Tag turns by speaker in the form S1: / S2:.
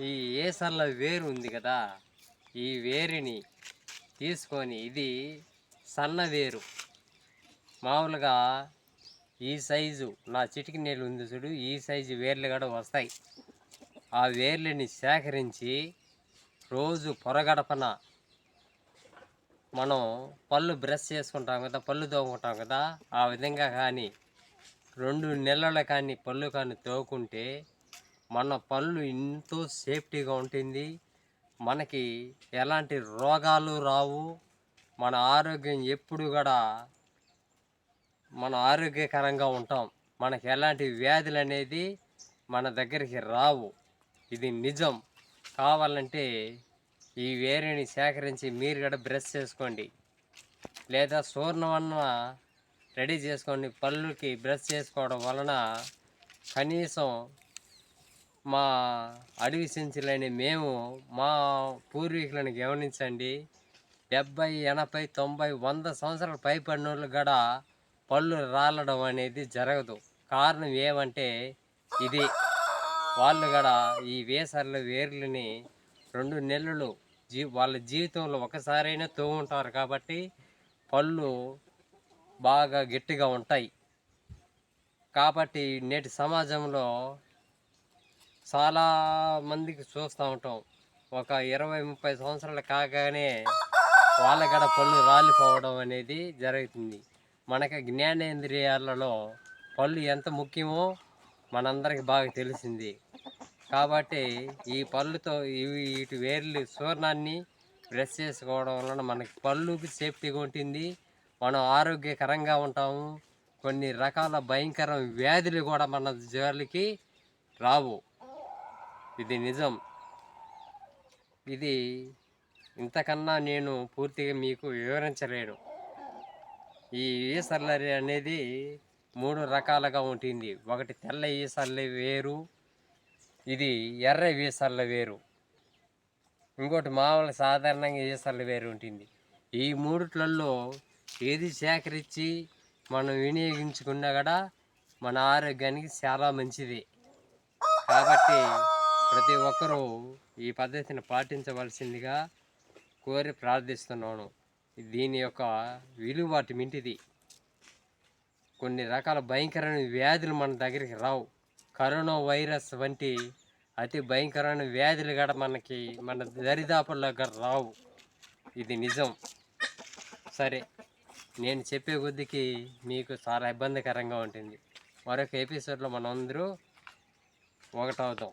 S1: ఈ ఏసర్ల వేరు ఉంది కదా. ఈ వేరుని తీసుకొని ఇది సన్న వేరు. మామూలుగా ఈ సైజు నా చిటికి నీళ్ళు ఉంది చూడు ఈ సైజు వేర్లు కూడా వస్తాయి. ఆ వేర్లని సేకరించి రోజు పొరగడపన మనం పళ్ళు బ్రష్ చేసుకుంటాం కదా పళ్ళు తోముకుంటాం కదా ఆ విధంగా కానీ రెండు నెలలు కానీ పళ్ళు కానీ తోకుంటే మన పళ్ళు ఎంతో సేఫ్టీగా ఉంటుంది. మనకి ఎలాంటి రోగాలు రావు. మన ఆరోగ్యం ఎప్పుడు కూడా మన ఆరోగ్యకరంగా ఉంటాం. మనకి ఎలాంటి వ్యాధులు అనేది మన దగ్గరికి రావు. ఇది నిజం. కావాలంటే ఈ వేరుని సేకరించి మీరు కూడా బ్రష్ చేసుకోండి. లేదా సూర్ణవన్న రెడీ చేసుకోండి పళ్ళుకి బ్రష్ చేసుకోవడం వలన కనీసం మా అడవి సెంచులని మేము మా పూర్వీకులను గమనించండి. డెబ్బై ఎనభై తొంభై వంద సంవత్సరాల పైపడిన వాళ్ళు కూడా పళ్ళు రాలడం అనేది జరగదు. కారణం ఏమంటే ఇది. వాళ్ళు కూడా ఈ వేసర్ల వేర్లని రెండు నెలలు జీ వాళ్ళ జీవితంలో ఒకసారైనా తోముంటారు కాబట్టి పళ్ళు బాగా గట్టిగా ఉంటాయి. కాబట్టి నేటి సమాజంలో చాలా మందికి చూస్తూ ఉంటాం. ఒక ఇరవై ముప్పై సంవత్సరాలు కాగానే వాళ్ళ గడ పళ్ళు రాలిపోవడం అనేది జరుగుతుంది. మనకి జ్ఞానేంద్రియాలలో పళ్ళు ఎంత ముఖ్యమో మనందరికి బాగా తెలిసింది. కాబట్టి ఈ పళ్ళుతో ఇవి వీటి వేర్లు చూర్ణాన్ని బ్రష్ చేసుకోవడం వలన మనకి పళ్ళుకి సేఫ్టీగా ఉంటుంది. మనం ఆరోగ్యకరంగా ఉంటాము. కొన్ని రకాల భయంకర వ్యాధులు కూడా మన జోలికి రావు. ఇది నిజం. ఇది ఇంతకన్నా నేను పూర్తిగా మీకు వివరించలేను. ఈ ఈసల్లరి అనేది మూడు రకాలుగా ఉంటుంది. ఒకటి తెల్ల ఈసల్లి వేరు ఇది ఎర్ర ఈసల్ల వేరు. ఇంకోటి మామూలు సాధారణంగా ఈసల్ల వేరు ఉంటుంది. ఈ మూడిట్లలో ఏది సేకరించి మనం వినియోగించుకున్నా కూడా మన ఆరోగ్యానికి చాలా మంచిది. కాబట్టి ప్రతి ఒక్కరూ ఈ పద్ధతిని పాటించవలసిందిగా కోరి ప్రార్థిస్తున్నాను. దీని యొక్క విలువాటి మింటిది. కొన్ని రకాల భయంకరమైన వ్యాధులు మన దగ్గరికి రావు. కరోనా వైరస్ వంటి అతి భయంకరమైన వ్యాధులు కూడా మనకి మన దరిదాపుల్లో కూడా రావు. ఇది నిజం. సరే నేను చెప్పే కొద్దికి మీకు చాలా ఇబ్బందికరంగా ఉంటుంది. మరొక ఎపిసోడ్లో మనందరూ అందరూ ఒకటవుతాం